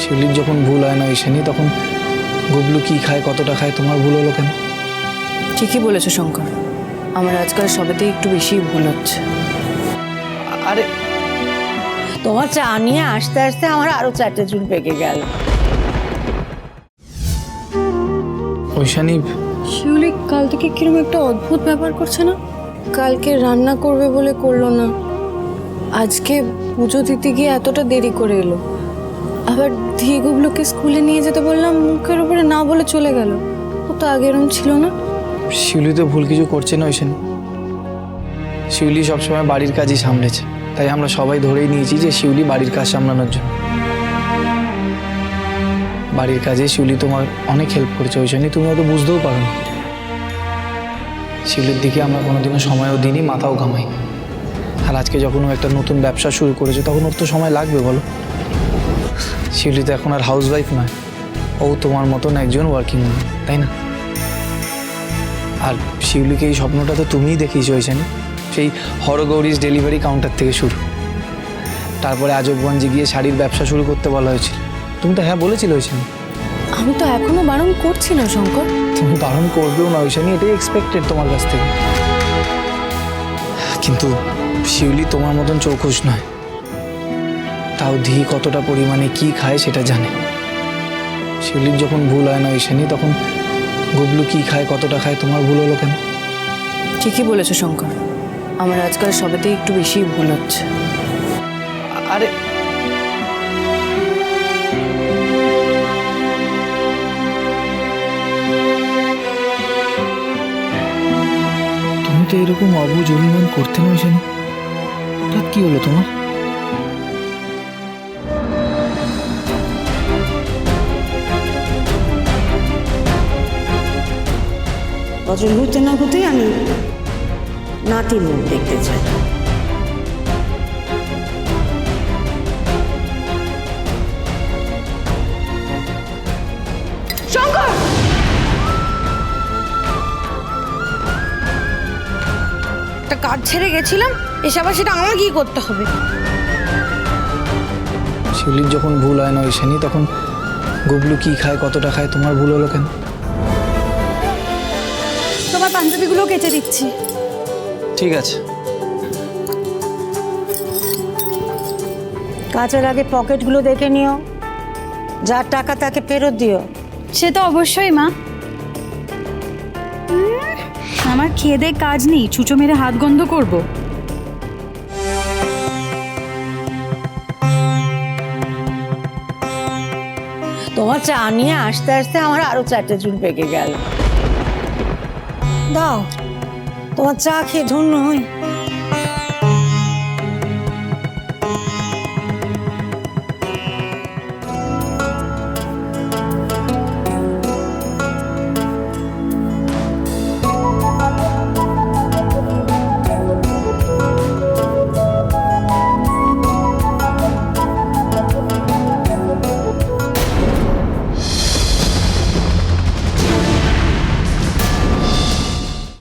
শিউলির যখন ভুল হয় না ঈশানি তখন গুবলু কি খায় কতটা খায় তোমার ভুল হলো কেন? ঠিকই বলেছ শঙ্কর। আমার আজকাল সবেতেই একটু বেশি ভুল হচ্ছে। আরে তোমার চা নিয়ে আসতে আসতে আমার আরও চারটে চুল পেকে গেল। ঐশানি শিউলি কাল থেকে কীরকম একটা অদ্ভুত ব্যাপার করছে না? কালকে রান্না করবে বলে করল না। আজকে পুজো দিতে গিয়ে এতটা দেরি করে এলো। আবার ধীগুবলোকে স্কুলে নিয়ে যেতে বললাম, মুখের উপরে না বলে চলে গেল। ও তো আগে এরম ছিল না। শিউলি তো ভুল কিছু করছে না ঐশানি শিউলি সবসময় বাড়ির কাজই সামলেছে। তাই আমরা সবাই ধরেই নিয়েছি যে শিউলি বাড়ির কাজ সামলানোর জন্য। বাড়ির কাজে শিউলি তোমার অনেক হেল্প করেছে ঐশানি তুমি হয়তো বুঝতেও পারো না। শিউলির দিকে আমরা কোনোদিনও সময়ও দিইনি, মাথাও ঘামাই আর আজকে যখন ও একটা নতুন ব্যবসা শুরু করেছে, তখন ওর তো সময় লাগবে, বলো। শিউলি তো এখন আর হাউস ওয়াইফ নয়। ও তোমার মতন একজন ওয়ার্কিং উমেন তাই না? আর শিউলিকে এই স্বপ্নটা তো তুমিই দেখিয়েছো ওইখানে সেই হরগৌরিজ ডেলিভারি কাউন্টার থেকে শুরু। তারপরে আজবগঞ্জে গিয়ে শাড়ির ব্যবসা শুরু করতে বলা হয়েছিল। তুমি তো হ্যাঁ বলেছিলে ওইখানে আমি তো এখনও বারণ করছি না শঙ্কর। তুমি বারণ করবেও না ওইখানে এটাই এক্সপেক্টেড তোমার কাছ থেকে। কিন্তু শিউলি তোমার মতন চৌখুশ নয়। তাও ধি কতটা পরিমাণে কি খায় সেটা জানে। শিউলির যখন ভুল হয় না ওইখানে তখন গুবলু কি খায় কতটা খায় তোমার ভুল হলো কেন? ঠিকই বলেছ শঙ্কর। আমার আজকাল সবেতেই একটু বেশি ভুল হচ্ছে। আরে তুমি তো এরকম অবুজ অভিমান করতে না জানি হঠাৎ কি হলো তোমার? বছর ঘুরতে না ঘুরতেই আমি নাতির মুখ দেখতে চাই। একটা কাজ ছেড়ে গেছিলাম, এসে আবার সেটা আমার কি করতে হবে। শিউলির যখন ভুল হয় না ওইখানে তখন গুবলু কি খায়, কতটা খায়, তোমার ভুল হলো কেন? তোমার পাঞ্জাবিগুলো কেচে দিচ্ছি। ঠিক আছে। কাজের আগে পকেটগুলো দেখে নিও। যার টাকা তাকে ফেরত দিও। সে তো অবশ্যই মা। আমার খেয়ে দেয়ে কাজ নেই ছুঁচো মেরে হাত গন্ধ করব। তোমার চা নিয়ে আসতে আসতে আমার আরও চারটে চুল পেকে গেল। দাও। তোমার চা খেয়ে ধন্য হই।